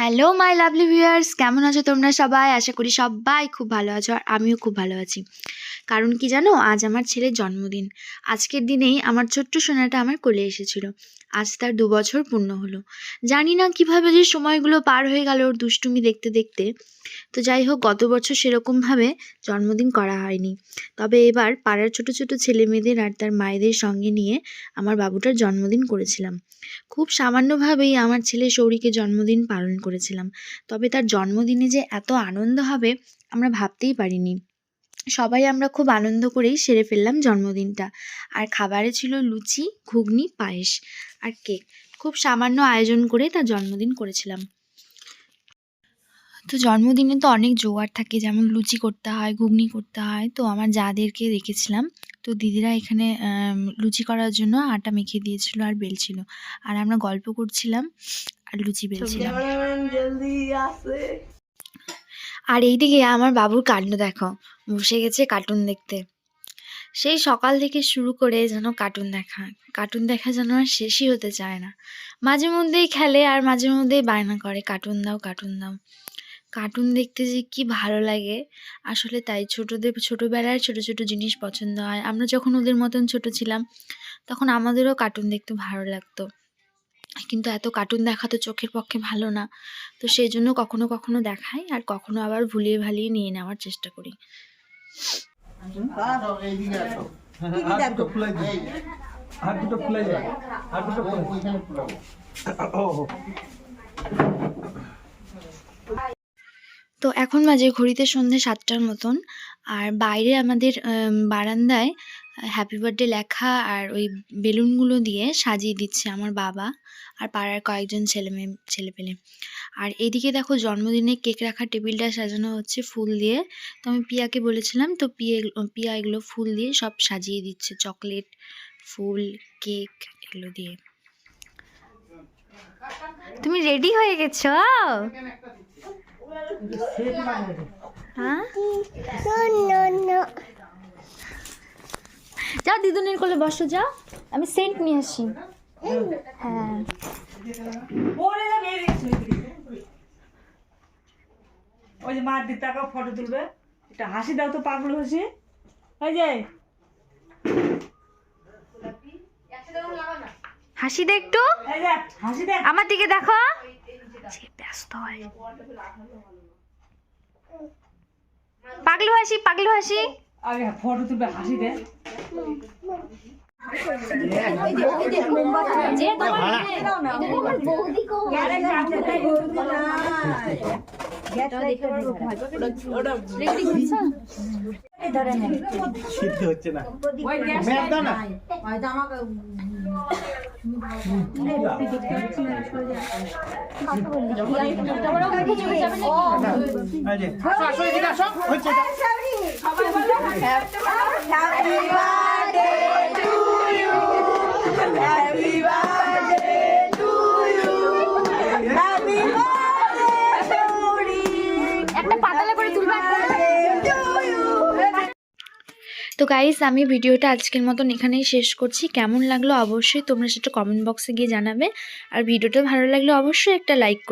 Hello my lovely viewers কেমন আছো তোমরা সবাই? আশা করি সবাই খুব ভালো আছো আর আমিও খুব ভালো আছি। কারণ কি জানো? আজ আমার ছেলের জন্মদিন। আজকের দিনেই আমার ছোট্ট সোনাটা আমার কোলে এসেছিল। আজ তার দু বছর পূর্ণ হলো। জানি না কীভাবে যে সময়গুলো পার হয়ে গেল ওর দুষ্টুমি দেখতে দেখতে। তো যাই হোক, গত বছর সেরকমভাবে জন্মদিন করা হয়নি। তবে এবার পাড়ার ছোট ছোট ছেলে মেয়েদের আর তার মায়েদের সঙ্গে নিয়ে আমার বাবুটার জন্মদিন করেছিলাম। খুব সামান্যভাবেই আমার ছেলে সৌরিকে জন্মদিন পালন করেছিলাম। তবে তার জন্মদিনে যে এত আনন্দ হবে, আমরা ভাবতেই পারিনি। সবাই আমরা খুব আনন্দ করেই সেরে ফেললাম জন্মদিনটা। আর খাবারে ছিল লুচি ঘুগনি পায়েস আর কেক। খুব সামান্য আয়োজন করে তার জন্মদিন করেছিলাম। তো জন্মদিনে তো অনেক জোগাড় থাকে যেমন লুচি করতে হয় ঘুগনি করতে হয়। তো আমার যাদেরকে রেখেছিলাম তো দিদিরা এখানে লুচি করার জন্য আটা মেখে দিয়েছিল আর বেলছিল আর আমরা গল্প করছিলাম আর লুচি বেলছিলাম। আর এইদিকে আমার বাবুর কাণ্ড দেখো। বসে গেছে কার্টুন দেখতে। সেই সকাল থেকে শুরু করে যেন কার্টুন দেখা। কার্টুন দেখা যেন আর শেষই হতে চায় না। মাঝে মধ্যেই খেলে আর মাঝে মধ্যেই বায়না করে কার্টুন দাও কার্টুন দাও। কার্টুন দেখতে যে কি ভালো লাগে। আসলে তাই ছোটদের ছোটোবেলায় ছোট ছোট জিনিস পছন্দ হয়। আমরা যখন ওদের মতন ছোট ছিলাম, তখন আমাদেরও কার্টুন দেখতে ভালো লাগতো। কিন্তু এত কার্টুন দেখা তো চোখের পক্ষে ভালো না। তো সেই জন্য কখনো কখনো দেখাই আর কখনো আবার ভুলিয়ে ভালিয়ে নিয়ে নেওয়ার চেষ্টা করি। দুটো দুটো তো এখন বাজে ঘড়িতে সন্ধে সাতটার মতন। আর বাইরে আমাদের বারান্দায় হ্যাপি বার্থডে লেখা আর ওই বেলুনগুলো দিয়ে সাজিয়ে দিচ্ছে আমার বাবা আর পাড়ার কয়েকজন ছেলে মেয়ে ছেলেপেলে আর এদিকে দেখো জন্মদিনে কেক রাখার টেবিলটা সাজানো হচ্ছে ফুল দিয়ে। তো আমি পিয়াকে বলেছিলাম, তো পিয়া পিয়া এগুলো ফুল দিয়ে সব সাজিয়ে দিচ্ছে, চকলেট, ফুল, কেক এগুলো দিয়ে। তুমি রেডি হয়ে গেছো? হ্যাঁ যাও দিদুনের কোলে বসো যাও আমি সেন্ট নিয়ে আসি। হ্যাঁ। ওই যে মার দিতে ফটো তুলবে। একটা হাসি দাও তো পাগল হাসি। ওই যে। হাসি দে একটু। হাসি দে। আমার দিকে দেখো। ব্যস্ত হয়। পাগলু হাসি পাগলু হাসি। আগে ফটো তুলবে হাসি দে। সিদ্ধ হচ্ছে না ম্যাপ তো গাইস আমি ভিডিওটা আজকের মতন এখানেই শেষ করছি। কেমন লাগল অবশ্যই তোমরা সেটা কমেন্ট বক্সে গিয়ে জানাবে। আর ভিডিওটা ভালো লাগলে অবশ্যই একটা লাইক